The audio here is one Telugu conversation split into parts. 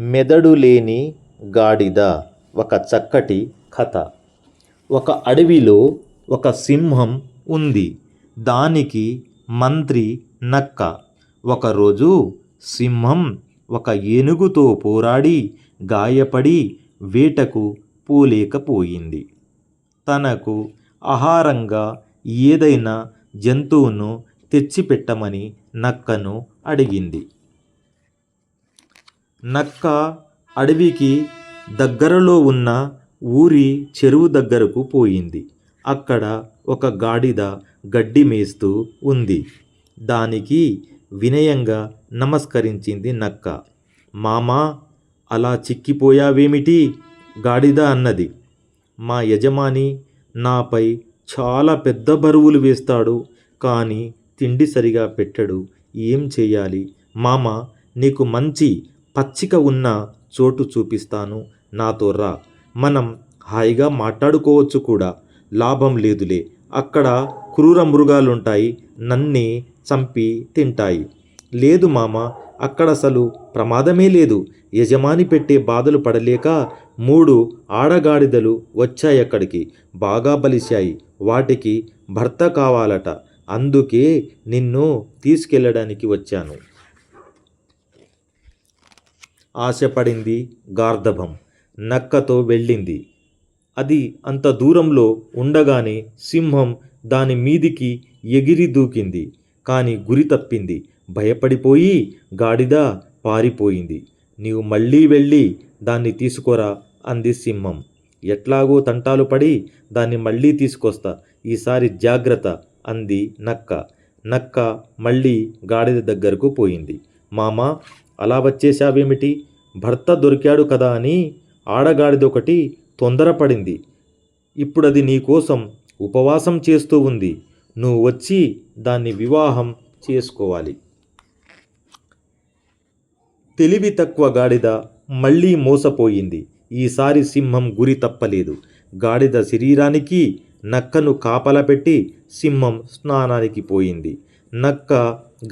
మెదడు లేని గాడిద ఒక చక్కటి కథ. ఒక అడవిలో ఒక సింహం ఉంది. దానికి మంత్రి నక్క. ఒకరోజు సింహం ఒక ఏనుగుతో పోరాడి గాయపడి వేటకు పోలేకపోయింది. తనకు ఆహారంగా ఏదైనా జంతువును తెచ్చిపెట్టమని నక్కను అడిగింది. నక్క అడవికి దగ్గరలో ఉన్న ఊరి చెరువు దగ్గరకు పోయింది. అక్కడ ఒక గాడిద గడ్డి మేస్తూ ఉంది. దానికి వినయంగా నమస్కరించింది నక్క. మామా అలా చిక్కిపోయావేమిటి? గాడిద అన్నది. మా యజమాని నాపై చాలా పెద్ద బరువులు వేస్తాడు కానీ తిండి సరిగా పెట్టడు. ఏం చేయాలి? మామ నీకు మంచి పచ్చిక ఉన్న చోటు చూపిస్తాను. నాతో రా. మనం హాయిగా మాట్లాడుకోవచ్చు కూడా. లాభం లేదులే. అక్కడ క్రూర మృగాలుంటాయి. నన్నే చంపి తింటాయి. లేదు మామ అక్కడ అసలు ప్రమాదమే లేదు. యజమాని పెట్టే బాధలు పడలేక మూడు ఆడగాడిదలు వచ్చాయి అక్కడికి. బాగా బలిశాయి. వాటికి భర్త కావాలట. అందుకే నిన్ను తీసుకెళ్ళడానికి వచ్చాను. ఆశపడింది గార్ధభం. నక్కతో వెళ్ళింది. అది అంత దూరంలో ఉండగానే సింహం దాని మీదికి ఎగిరి దూకింది. కానీ గురి తప్పింది. భయపడిపోయి గాడిద పారిపోయింది. నీవు మళ్ళీ వెళ్ళి దాన్ని తీసుకోరా అంది సింహం. ఎట్లాగో తంటాలు పడి దాన్ని మళ్ళీ తీసుకొస్తా. ఈసారి జాగ్రత్త అంది నక్క. నక్క మళ్ళీ గాడిద దగ్గరకు పోయింది. మామ అలా వచ్చేశావేమిటి? భర్త దొరికాడు కదా అని ఆడగాడిదొకటి తొందరపడింది. ఇప్పుడది నీకోసం ఉపవాసం చేస్తూ ఉంది. నువ్వు వచ్చి దాన్ని వివాహం చేసుకోవాలి. తెలివి తక్కువ గాడిద మళ్ళీ మోసపోయింది. ఈసారి సింహం గురి తప్పలేదు. గాడిద శరీరానికి నక్కను కాపలా పెట్టి సింహం స్నానానికి పోయింది. నక్క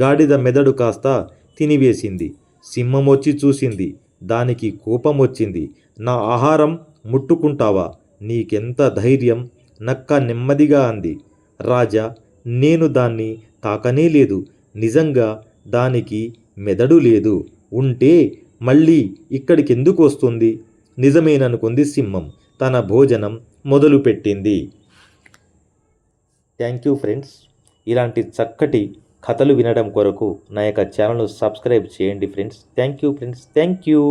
గాడిద మెదడు కాస్త తినివేసింది. సింహం వచ్చి చూసింది. దానికి కోపం వచ్చింది నా ఆహారం ముట్టుకుంటావా? నీకెంత ధైర్యం? నక్క నెమ్మదిగా అంది. రాజా నేను దాన్ని తాకనే లేదు. నిజంగా దానికి మెదడు లేదు. ఉంటే మళ్ళీ ఇక్కడికి ఎందుకు వస్తుంది? నిజమేననుకుంది సింహం. తన భోజనం మొదలుపెట్టింది. Thank you friends. ఇలాంటి చక్కటి కథలు వినడం కొరకు నా యొక్క ఛానల్ను సబ్స్క్రైబ్ చేయండి friends. Thank you friends. Thank you.